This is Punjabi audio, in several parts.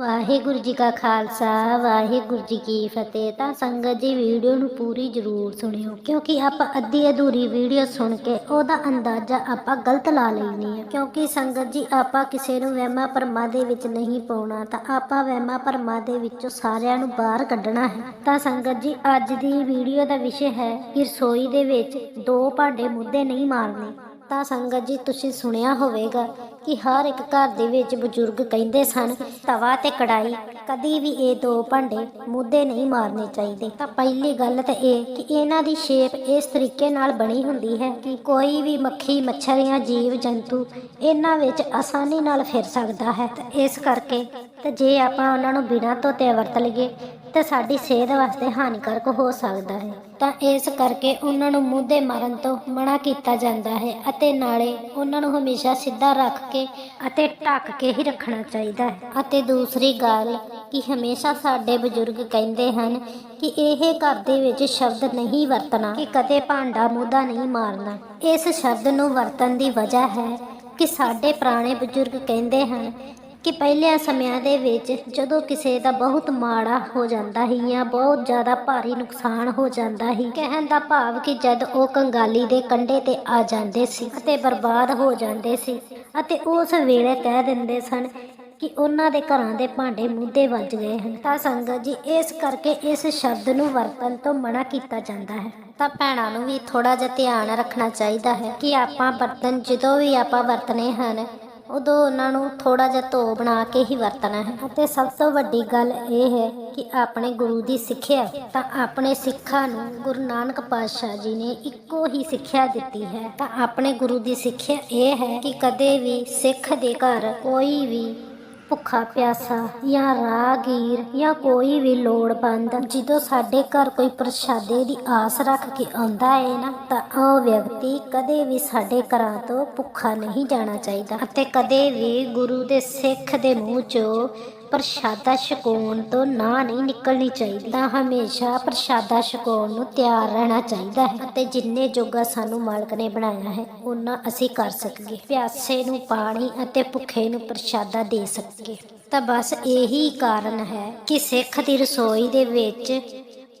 ਵਾਹਿਗੁਰੂ ਜੀ ਕਾ ਖਾਲਸਾ, ਵਾਹਿਗੁਰੂ ਜੀ ਕੀ ਫਤਿਹ। ਤਾਂ ਸੰਗਤ ਜੀ, ਵੀਡੀਓ ਨੂੰ ਪੂਰੀ ਜ਼ਰੂਰ ਸੁਣਿਓ, ਕਿਉਂਕਿ ਆਪਾਂ ਅੱਧੀ ਅਧੂਰੀ ਵੀਡੀਓ ਸੁਣ ਕੇ ਉਹਦਾ ਅੰਦਾਜ਼ਾ ਆਪਾਂ ਗਲਤ ਲਾ ਲੈਂਦੇ ਹੈ। ਕਿਉਂਕਿ ਸੰਗਤ ਜੀ, ਆਪਾਂ ਕਿਸੇ ਨੂੰ ਵਹਿਮਾਂ ਭਰਮਾਂ ਦੇ ਵਿੱਚ ਨਹੀਂ ਪਾਉਣਾ, ਤਾਂ ਆਪਾਂ ਵਹਿਮਾਂ ਭਰਮਾਂ ਦੇ ਵਿੱਚੋਂ ਸਾਰਿਆਂ ਨੂੰ ਬਾਹਰ ਕੱਢਣਾ ਹੈ। ਤਾਂ ਸੰਗਤ ਜੀ, ਅੱਜ ਦੀ ਵੀਡੀਓ ਦਾ ਵਿਸ਼ੇ ਹੈ ਕਿ ਰਸੋਈ ਦੇ ਵਿੱਚ ਦੋ ਭਾਂਡੇ ਮੁੱਦੇ ਨਹੀਂ ਮਾਰਨੇ। ਤਾਂ ਸੰਗਤ ਜੀ, ਤੁਸੀਂ ਸੁਣਿਆ ਹੋਵੇਗਾ ਕਿ ਹਰ ਇੱਕ ਘਰ ਦੇ ਵਿੱਚ ਬਜ਼ੁਰਗ ਕਹਿੰਦੇ ਸਨ, ਤਵਾ ਤੇ ਕੜਾਈ ਕਦੀ ਵੀ ਇਹ ਦੋ ਭਾਂਡੇ ਮੁੱਦੇ ਨਹੀਂ ਮਾਰਨੇ ਚਾਹੀਦੇ। ਤਾਂ ਪਹਿਲੀ ਗੱਲ ਤਾਂ ਇਹ ਕਿ ਇਹਨਾਂ ਦੀ ਸ਼ੇਪ ਇਸ ਤਰੀਕੇ ਨਾਲ ਬਣੀ ਹੁੰਦੀ ਹੈ ਕਿ ਕੋਈ ਵੀ ਮੱਖੀ, ਮੱਛਰ ਜਾਂ ਜੀਵ ਜੰਤੂ ਇਹਨਾਂ ਵਿੱਚ ਆਸਾਨੀ ਨਾਲ ਫਿਰ ਸਕਦਾ ਹੈ। ਇਸ ਕਰਕੇ ਤੇ ਜੇ ਆਪਾਂ ਉਹਨਾਂ ਨੂੰ ਬਿਨਾਂ ਧੋਤੇ ਵਰਤ ਲਈਏ ਤਾਂ ਸਾਡੀ ਸਿਹਤ ਵਾਸਤੇ ਹਾਨੀਕਾਰਕ ਹੋ ਸਕਦਾ ਹੈ। ਤਾਂ ਇਸ ਕਰਕੇ ਉਹਨਾਂ ਨੂੰ ਮੂੰਹ ਦੇ ਮਾਰਨ ਤੋਂ ਮਨਾ ਕੀਤਾ ਜਾਂਦਾ ਹੈ ਅਤੇ ਨਾਲੇ ਉਹਨਾਂ ਨੂੰ ਹਮੇਸ਼ਾ ਸਿੱਧਾ ਰੱਖ ਕੇ ਅਤੇ ਢੱਕ ਕੇ ਹੀ ਰੱਖਣਾ ਚਾਹੀਦਾ ਹੈ। ਅਤੇ ਦੂਸਰੀ ਗੱਲ ਕਿ ਹਮੇਸ਼ਾ ਸਾਡੇ ਬਜ਼ੁਰਗ ਕਹਿੰਦੇ ਹਨ ਕਿ ਇਹ ਘਰ ਦੇ ਵਿੱਚ ਸ਼ਬਦ ਨਹੀਂ ਵਰਤਣਾ ਕਿ ਕਦੇ ਭਾਂਡਾ ਮੁੱਦਾ ਨਹੀਂ ਮਾਰਨਾ। ਇਸ ਸ਼ਬਦ ਨੂੰ ਵਰਤਣ ਦੀ ਵਜ੍ਹਾ ਹੈ ਕਿ ਸਾਡੇ ਪੁਰਾਣੇ ਬਜ਼ੁਰਗ ਕਹਿੰਦੇ ਹਨ ਕਿ ਪਹਿਲਿਆਂ ਸਮਿਆਂ ਦੇ ਵਿੱਚ ਜਦੋਂ ਕਿਸੇ ਦਾ ਬਹੁਤ ਮਾੜਾ ਹੋ ਜਾਂਦਾ ਸੀ ਜਾਂ ਬਹੁਤ ਜ਼ਿਆਦਾ ਭਾਰੀ ਨੁਕਸਾਨ ਹੋ ਜਾਂਦਾ ਸੀ, ਕਹਿਣ ਦਾ ਭਾਵ ਕਿ ਜਦ ਉਹ ਕੰਗਾਲੀ ਦੇ ਕੰਢੇ ਤੇ ਆ ਜਾਂਦੇ ਸੀ ਅਤੇ ਬਰਬਾਦ ਹੋ ਜਾਂਦੇ ਸੀ ਅਤੇ ਉਸ ਵੇਲੇ ਕਹਿ ਦਿੰਦੇ ਸਨ ਕਿ ਉਹਨਾਂ ਦੇ ਘਰਾਂ ਦੇ ਭਾਂਡੇ ਮੁੱਦੇ ਵੱਜ ਗਏ ਹਨ। ਤਾਂ ਸੰਗਤ ਜੀ, ਇਸ ਕਰਕੇ ਇਸ ਸ਼ਬਦ ਨੂੰ ਵਰਤਣ ਤੋਂ ਮਨਾ ਕੀਤਾ ਜਾਂਦਾ ਹੈ। ਤਾਂ ਭੈਣਾਂ ਨੂੰ ਵੀ ਥੋੜਾ ਜਿਹਾ ਧਿਆਨ ਰੱਖਣਾ ਚਾਹੀਦਾ ਹੈ ਕਿ ਆਪਾਂ ਬਰਤਨ ਜਦੋਂ ਵੀ ਆਪਾਂ ਵਰਤਨੇ ਹਨ ਉਦੋਂ ਉਹਨਾਂ ਨੂੰ ਥੋੜਾ ਜਿਹਾ ਧੋ ਬਣਾ ਕੇ ਹੀ ਵਰਤਣਾ ਹੈ। ਅਤੇ ਸਭ ਤੋਂ ਵੱਡੀ ਗੱਲ ਇਹ ਹੈ ਕਿ ਆਪਣੇ ਗੁਰੂ ਦੀ ਸਿੱਖਿਆ, ਤਾਂ ਆਪਣੇ ਸਿੱਖਾਂ ਨੂੰ ਗੁਰੂ ਨਾਨਕ ਪਾਤਸ਼ਾਹ ਜੀ ਨੇ ਇੱਕੋ ਹੀ ਸਿੱਖਿਆ ਦਿੱਤੀ ਹੈ। ਤਾਂ ਆਪਣੇ ਗੁਰੂ ਦੀ ਸਿੱਖਿਆ ਇਹ ਹੈ ਕਿ ਕਦੇ ਵੀ ਸਿੱਖ ਦੇ ਘਰ ਕੋਈ ਵੀ ਭੁੱਖਾ ਪਿਆਸਾ ਜਾਂ ਰਾਹਗੀਰ ਜਾਂ ਕੋਈ ਵੀ ਲੋੜਵੰਦ, ਜਦੋਂ ਸਾਡੇ ਘਰ ਕੋਈ ਪ੍ਰਸ਼ਾਦੇ ਦੀ ਆਸ ਰੱਖ ਕੇ ਆਉਂਦਾ ਹੈ ਨਾ, ਤਾਂ ਉਹ ਵਿਅਕਤੀ ਕਦੇ ਵੀ ਸਾਡੇ ਘਰਾਂ ਤੋਂ ਭੁੱਖਾ ਨਹੀਂ ਜਾਣਾ ਚਾਹੀਦਾ ਅਤੇ ਕਦੇ ਵੀ ਗੁਰੂ ਦੇ ਸਿੱਖ ਦੇ ਮੂੰਹ ਚੋਂ ਪ੍ਰਸ਼ਾਦਾ ਛਕਾਉਣ ਤੋਂ ਨਾ ਨਹੀਂ ਨਿਕਲਣੀ ਚਾਹੀਦੀ। ਤਾਂ ਹਮੇਸ਼ਾ ਪ੍ਰਸ਼ਾਦਾ ਛਕਾਉਣ ਨੂੰ ਤਿਆਰ ਰਹਿਣਾ ਚਾਹੀਦਾ ਹੈ ਅਤੇ ਜਿੰਨੇ ਜੋਗਾ ਸਾਨੂੰ ਮਾਲਕ ਨੇ ਬਣਾਇਆ ਹੈ ਉਹਨਾਂ ਅਸੀਂ ਕਰ ਸਕੀਏ। ਪਿਆਸੇ ਨੂੰ ਪਾਣੀ ਅਤੇ ਭੁੱਖੇ ਨੂੰ ਪ੍ਰਸ਼ਾਦਾ ਦੇ ਸਕੀਏ। ਤਾਂ ਬਸ ਇਹੀ ਕਾਰਨ ਹੈ ਕਿ ਸਿੱਖ ਦੀ ਰਸੋਈ ਦੇ ਵਿੱਚ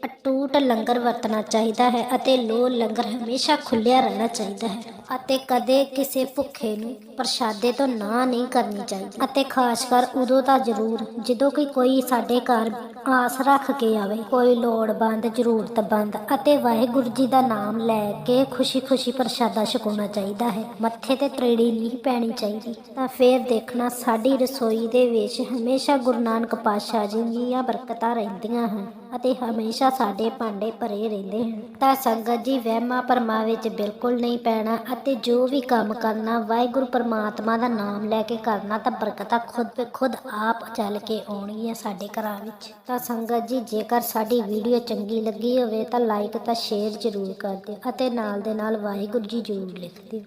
ਅਟੂਟ ਲੰਗਰ ਵਰਤਣਾ ਚਾਹੀਦਾ ਹੈ ਅਤੇ ਲੋ ਲੰਗਰ ਹਮੇਸ਼ਾ ਖੁੱਲਿਆ ਰਹਿਣਾ ਚਾਹੀਦਾ ਹੈ। ਅਤੇ ਕਦੇ ਕਿਸੇ ਭੁੱਖੇ ਨੂੰ ਪ੍ਰਸ਼ਾਦੇ ਤੋਂ ਨਾ ਨਹੀਂ ਕਰਨੀ ਚਾਹੀਦੀ। ਅਤੇ ਖਾਸ ਕਰ ਉਦੋਂ ਤਾਂ ਜ਼ਰੂਰ, ਜਦੋਂ ਕਿ ਕੋਈ ਸਾਡੇ ਘਰ ਆਸ ਰੱਖ ਕੇ ਆਵੇ, ਕੋਈ ਲੋੜਵੰਦ ਜ਼ਰੂਰਤਮੰਦ ਅਤੇ ਵਾਹਿਗੁਰੂ ਜੀ ਦਾ ਨਾਮ ਲੈ ਕੇ ਖੁਸ਼ੀ-ਖੁਸ਼ੀ ਪ੍ਰਸ਼ਾਦਾ ਛਕਾਉਣਾ ਚਾਹੀਦਾ ਹੈ। ਮੱਥੇ ਤੇ ਤਰੇੜੀ ਨਹੀਂ ਪੈਣੀ ਚਾਹੀਦੀ। ਤਾਂ ਫੇਰ ਦੇਖਣਾ, ਸਾਡੀ ਰਸੋਈ ਦੇ ਵਿੱਚ ਹਮੇਸ਼ਾ ਗੁਰੂ ਨਾਨਕ ਪਾਤਸ਼ਾਹ ਜੀ ਦੀਆਂ ਬਰਕਤਾਂ ਰਹਿੰਦੀਆਂ ਹਨ। ਅਤੇ ਹਮੇਸ਼ਾ ਸਾਡੇ ਭਾਂਡੇ ਭਰੇ ਰਹਿੰਦੇ ਹਨ। ਤਾਂ ਸੰਗਤ ਜੀ, ਵਹਿਮਾਂ ਭਰਮਾਂ ਵਿੱਚ ਬਿਲਕੁਲ ਨਹੀਂ ਪੈਣਾ ਅਤੇ ਜੋ ਵੀ ਕੰਮ ਕਰਨਾ, ਵਾਹਿਗੁਰੂ ਪਰਮਾਤਮਾ ਦਾ ਨਾਮ ਲੈ ਕੇ ਕਰਨਾ ਤਾਂ ਬਰਕਤਾਂ ਖੁਦ ਤੇ ਖੁਦ ਆਪ ਚੱਲ ਕੇ ਆਉਣਗੀਆਂ ਸਾਡੇ ਘਰਾਂ ਵਿੱਚ। ਤਾਂ ਸੰਗਤ ਜੀ, ਜੇਕਰ ਸਾਡੀ ਵੀਡੀਓ ਚੰਗੀ ਲੱਗੀ ਹੋਵੇ ਤਾਂ ਲਾਈਕ ਤਾਂ ਸ਼ੇਅਰ ਜ਼ਰੂਰ ਕਰ ਦਿਓ ਅਤੇ ਨਾਲ ਦੇ ਨਾਲ ਵਾਹਿਗੁਰੂ ਜੀ ਜ਼ਰੂਰ ਲਿਖ ਦਿਓ।